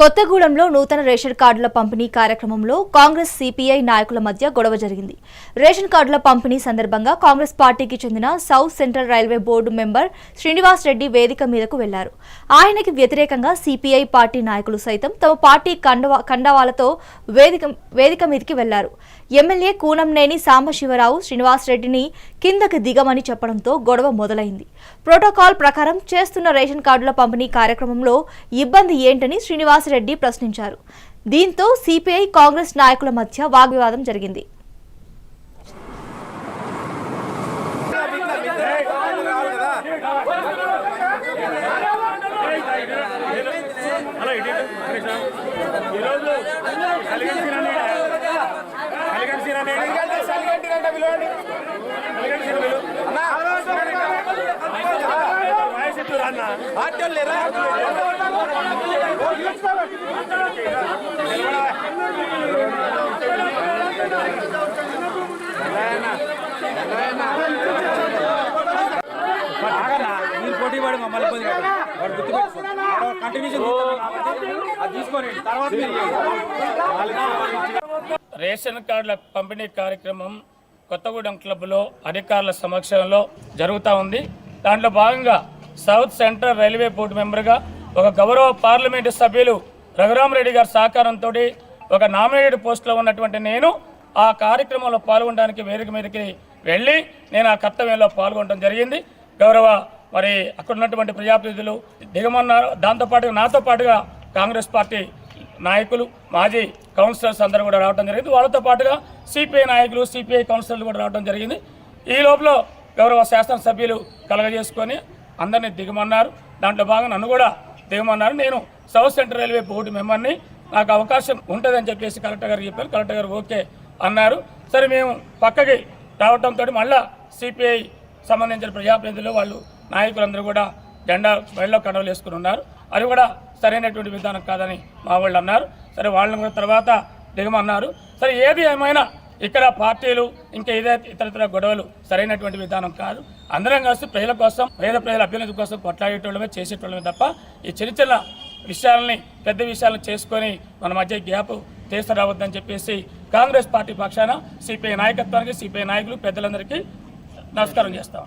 కొత్తగూడెంలో నూతన రేషన్ కార్డుల పంపిణీ కార్యక్రమంలో కాంగ్రెస్ సిపిఐ నాయకుల మధ్య గొడవ జరిగింది. రేషన్ కార్డుల పంపిణీ సందర్భంగా కాంగ్రెస్ పార్టీకి చెందిన south central railway board member Srinivas Reddy వేదిక మీదకు వెళ్ళారు. ఆయనకి వ్యతిరేకంగా సిపిఐ పార్టీ నాయకులు సైతం తమ పార్టీ కండవా కండవాలతో వేదిక వేదిక మీదకి వెళ్ళారు. ఎమ్మెల్యే కూనంనేని సాంబశివరావు శ్రీనివాస్ రెడ్డిని కిందకి దిగమని చెప్పడంతో గొడవ మొదలైంది. ప్రోటోకాల్ ప్రకారం చేస్తున్న రేషన్ కార్డుల పంపిణీ కార్యక్రమంలో ఇబ్బంది ఏంటని శ్రీనివాసరెడ్డి ప్రశ్నించారు. దీంతో సిపిఐ కాంగ్రెస్ నాయకుల మధ్య వాగ్వివాదం జరిగింది. హలో ఇటు పోటీ పడి మమ్మల్ని ఇబ్బంది పెట్టండి. వాడు గుర్తుపెట్టుకోండి. కంటిన్యూషన్ అది తీసుకొని తర్వాత రేషన్ కార్డుల పంపిణీ కార్యక్రమం కొత్తగూడెం క్లబ్లో అధికారుల సమక్షంలో జరుగుతూ ఉంది. దాంట్లో భాగంగా సౌత్ సెంట్రల్ రైల్వే బోర్డు మెంబర్గా ఒక గౌరవ పార్లమెంటు సభ్యులు రఘురామరెడ్డి గారి సహకారంతో ఒక నామినేటెడ్ పోస్టులో ఉన్నటువంటి నేను ఆ కార్యక్రమంలో పాల్గొనడానికి వేదిక మీదకి వెళ్ళి నేను ఆ కర్తవ్యంలో పాల్గొనడం జరిగింది. గౌరవ మరి అక్కడ ఉన్నటువంటి ప్రజాప్రతినిధులు దిగమన్నారు. దాంతోపాటుగా నాతో పాటుగా కాంగ్రెస్ పార్టీ నాయకులు మాజీ కౌన్సిలర్స్ అందరూ కూడా రావడం జరిగింది. వాళ్ళతో పాటుగా సిపిఐ నాయకులు సిపిఐ కౌన్సిలర్లు కూడా రావడం జరిగింది. ఈ లోపల గౌరవ శాసనసభ్యులు కలగజేసుకొని అందరినీ దిగమన్నారు. దాంట్లో భాగంగా నన్ను కూడా దిగమన్నారు. నేను సౌత్ సెంట్రల్ రైల్వే బోర్డు మెంబర్ని. నాకు అవకాశం ఉంటుందని చెప్పేసి కలెక్టర్ గారు చెప్పారు. కలెక్టర్ గారు ఓకే అన్నారు. సరే మేము పక్కకి రావడంతో మళ్ళా సిపిఐ సంబంధించిన ప్రజాప్రతినిధులు వాళ్ళు నాయకులందరూ కూడా జెండా మెడలో కండవలు వేసుకుని ఉన్నారు. అది కూడా సరైనటువంటి విధానం కాదని మా వాళ్ళు అన్నారు. సరే వాళ్ళని కూడా తర్వాత దిగమన్నారు. సరే ఏది ఏమైనా ఇక్కడ పార్టీలు ఇంకా ఇదే ఇతరతర గొడవలు సరైనటువంటి విధానం కాదు. అందరం కలిసి ప్రజల కోసం పేద ప్రజల అభ్యున్నతి కోసం కొట్లాడేటోళ్ళమే చేసేటోళ్ళమే తప్ప ఈ చిన్న చిన్న విషయాలని పెద్ద విషయాలను చేసుకొని మన మధ్య గ్యాప్ తీసుకురావద్దని చెప్పేసి కాంగ్రెస్ పార్టీ పక్షాన సిపిఐ నాయకత్వానికి సిపిఐ నాయకులు పెద్దలందరికీ నమస్కారం చేస్తాం.